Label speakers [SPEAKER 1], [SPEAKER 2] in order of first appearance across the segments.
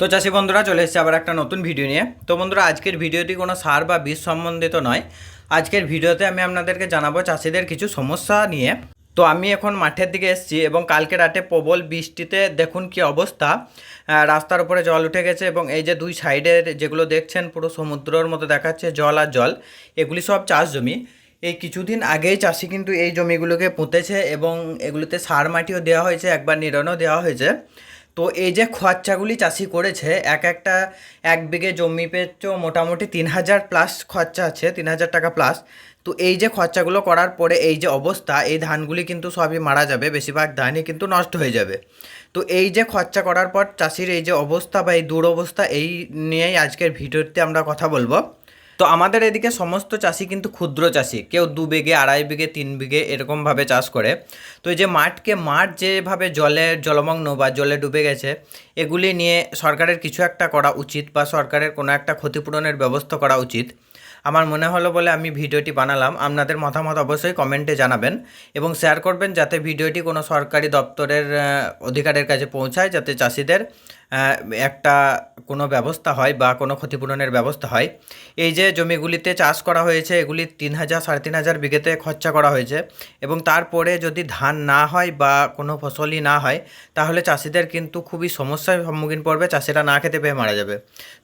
[SPEAKER 1] তো চাষি বন্ধুরা, চলে এসেছে আবার একটা নতুন ভিডিও নিয়ে। তো বন্ধুরা, আজকের ভিডিওটি কোনো সার বা বীজ সম্বন্ধিত নয়। আজকের ভিডিওতে আমি আপনাদেরকে জানাব চাষিদের কিছু সমস্যা নিয়ে। তো আমি এখন মাঠের দিকে এসেছি এবং কালকে রাতে প্রবল বৃষ্টিতে দেখুন কি অবস্থা। রাস্তার উপরে জল উঠে গেছে এবং এই যে দুই সাইডের যেগুলো দেখছেন, পুরো সমুদ্রর মতো দেখাচ্ছে জল আর জল, এগুলি সব চাষ জমি। এই কিছুদিন আগেই চাষি কিন্তু এই জমিগুলোকে পুঁতেছে এবং এগুলোতে সার মাটিও দেওয়া হয়েছে, একবার নিরনও দেওয়া হয়েছে। তো এই যে খরচাগুলি চাষি করেছে, এক একটা এক বিঘে জমি পেয়েছ মোটামুটি তিন হাজার প্লাস খরচা আছে, তিন হাজার টাকা প্লাস তো এই যে খরচাগুলো করার পরে এই যে অবস্থা, এই ধানগুলি কিন্তু সবই মারা যাবে, বেশিরভাগ ধানই কিন্তু নষ্ট হয়ে যাবে। তো এই যে খরচা করার পর চাষির এই যে অবস্থা বা এই দুরবস্থা, এই নিয়েই আজকের ভিডিওতে আমরা কথা বলব। তো আমাদের এদিকে সমস্ত চাষি কিন্তু ক্ষুদ্র চাষি কেউ দু বিঘে, আড়াই বিঘে, তিন বিঘে এরকমভাবে চাষ করে। তো এই যে মাঠকে, মাঠ যেভাবে জলে, জলমগ্ন বা জলে ডুবে গেছে, এগুলি নিয়ে সরকারের কিছু একটা করা উচিত বা সরকারের কোনো একটা ক্ষতিপূরণের ব্যবস্থা করা উচিত। আমার মনে হলো বলে আমি ভিডিওটি বানালাম। আপনাদের মতামত অবশ্যই কমেন্টে জানাবেন এবং শেয়ার করবেন যাতে ভিডিওটি কোনো সরকারি দপ্তরের অধিকারের কাছে পৌঁছায়, যাতে চাষিদের একটা কোনো ব্যবস্থা হয় বা কোনো ক্ষতিপূরণের ব্যবস্থা হয়। এই যে জমিগুলিতে চাষ করা হয়েছে, এগুলি তিন হাজার, সাড়ে তিন হাজার বিঘেতে খরচা করা হয়েছে এবং তারপরে যদি ধান না হয় বা কোনো ফসলই না হয়, তাহলে চাষিদের কিন্তু খুবই সমস্যার সম্মুখীন পড়বে, চাষিরা না খেতে পেয়ে মারা যাবে।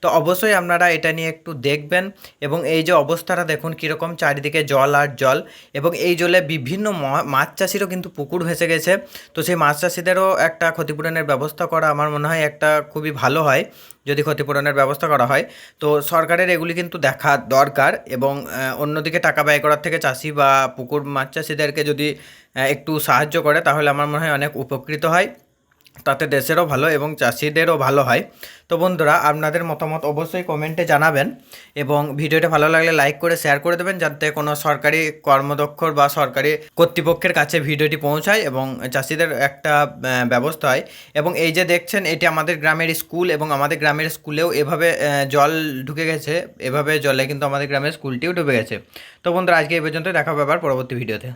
[SPEAKER 1] তো অবশ্যই আপনারা এটা নিয়ে একটু দেখবেন এবং এই যে অবস্থাটা দেখুন, কীরকম চারিদিকে জল আর জল এবং এই জলে বিভিন্ন মাছ চাষিরও কিন্তু পুকুর ভেসে গেছে। তো সেই মাছ চাষিদেরও একটা ক্ষতিপূরণের ব্যবস্থা করা আমার মনে হয় একটা খুবই ভালো হয়, যদি ক্ষতিপূরণের ব্যবস্থা করা হয়। তো সরকারের এগুলি কিন্তু দেখা দরকার এবং অন্যদিকে টাকা ব্যয় করার থেকে চাষি বা পুকুর মাছ চাষিদেরকে যদি একটু সাহায্য করে, তাহলে আমার মনে হয় অনেক উপকৃত হয়। তাতে দেশেরও ভালো এবং চাষিদেরও ভালো হয়। তো বন্ধুরা, আপনাদের মতামত অবশ্যই কমেন্টে জানাবেন এবং ভিডিওটা ভালো লাগলে লাইক করে শেয়ার করে দেবেন যাতে কোনো সরকারি কর্মদক্ষর বা সরকারি কর্তৃপক্ষের কাছে ভিডিওটি পৌঁছায় এবং চাষিদের একটা ব্যবস্থা হয়। এবং এই যে দেখছেন, এটি আমাদের গ্রামের স্কুল এবং আমাদের গ্রামের স্কুলেও এভাবে জল ঢুকে গেছে। এভাবে জলে কিন্তু আমাদের গ্রামের স্কুলটিও ডুবে গেছে। তো বন্ধুরা, আজকে এই পর্যন্ত দেখা হবে আবার পরবর্তী ভিডিওতে।